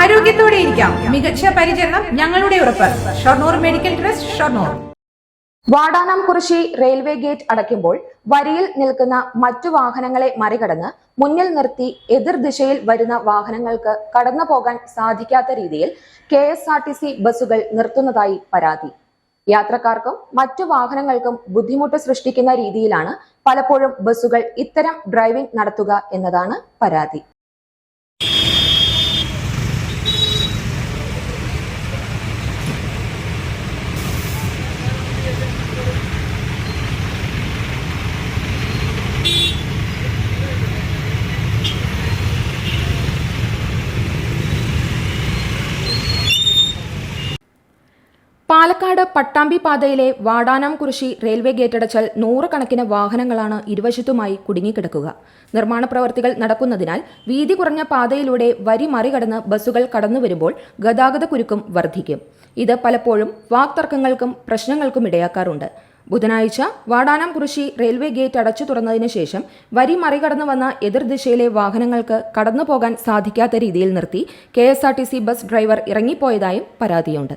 ആരോഗ്യത്തോടെ ഇരിക്കാം. മികച്ച പരിചരണം ഞങ്ങളുടെ ഉറപ്പ്. Shoranur medical trust Shoranur. Vadanamkurissi railway gate അടയ്ക്കുമ്പോൾ വരിയിൽ നിൽക്കുന്ന മറ്റു വാഹനങ്ങളെ മറികടന്ന് മുന്നിൽ നിർത്തി എതിർദിശയിൽ വരുന്ന വാഹനങ്ങൾക്ക് കടന്നു പോകാൻ സാധിക്കാത്ത രീതിയിൽ K S R T C ബസ്സുകൾ നിർത്തുന്നതായി പരാതി. യാത്രക്കാർക്കും മറ്റു വാഹനങ്ങൾക്കും ബുദ്ധിമുട്ട് സൃഷ്ടിക്കുന്ന രീതിയിലാണ് പലപ്പോഴും ബസ്സുകൾ ഇത്തരം ഡ്രൈവിംഗ് നടത്തുക എന്നതാണ് പരാതി. പാലക്കാട് പട്ടാമ്പി പാതയിലെ വാടാനാംകുറിശി റെയിൽവേ ഗേറ്റടച്ചാൽ നൂറുകണക്കിന് വാഹനങ്ങളാണ് ഇരുവശത്തുമായി കുടുങ്ങിക്കിടക്കുക. നിർമ്മാണ പ്രവർത്തികൾ നടക്കുന്നതിനാൽ വീതി കുറഞ്ഞ പാതയിലൂടെ വരി മറികടന്ന് ബസ്സുകൾ കടന്നുവരുമ്പോൾ ഗതാഗത കുരുക്കും വർദ്ധിക്കും. ഇത് പലപ്പോഴും വാക്തർക്കങ്ങൾക്കും പ്രശ്നങ്ങൾക്കും ഇടയാക്കാറുണ്ട്. ബുധനാഴ്ച വാടാനാംകുറിശി റെയിൽവേ ഗേറ്റ് അടച്ചു തുറന്നതിന് ശേഷം വരി മറികടന്നു വന്ന എതിർദിശയിലെ വാഹനങ്ങൾക്ക് കടന്നുപോകാൻ സാധിക്കാത്ത രീതിയിൽ നിർത്തി കെ ബസ് ഡ്രൈവർ ഇറങ്ങിപ്പോയതായും പരാതിയുണ്ട്.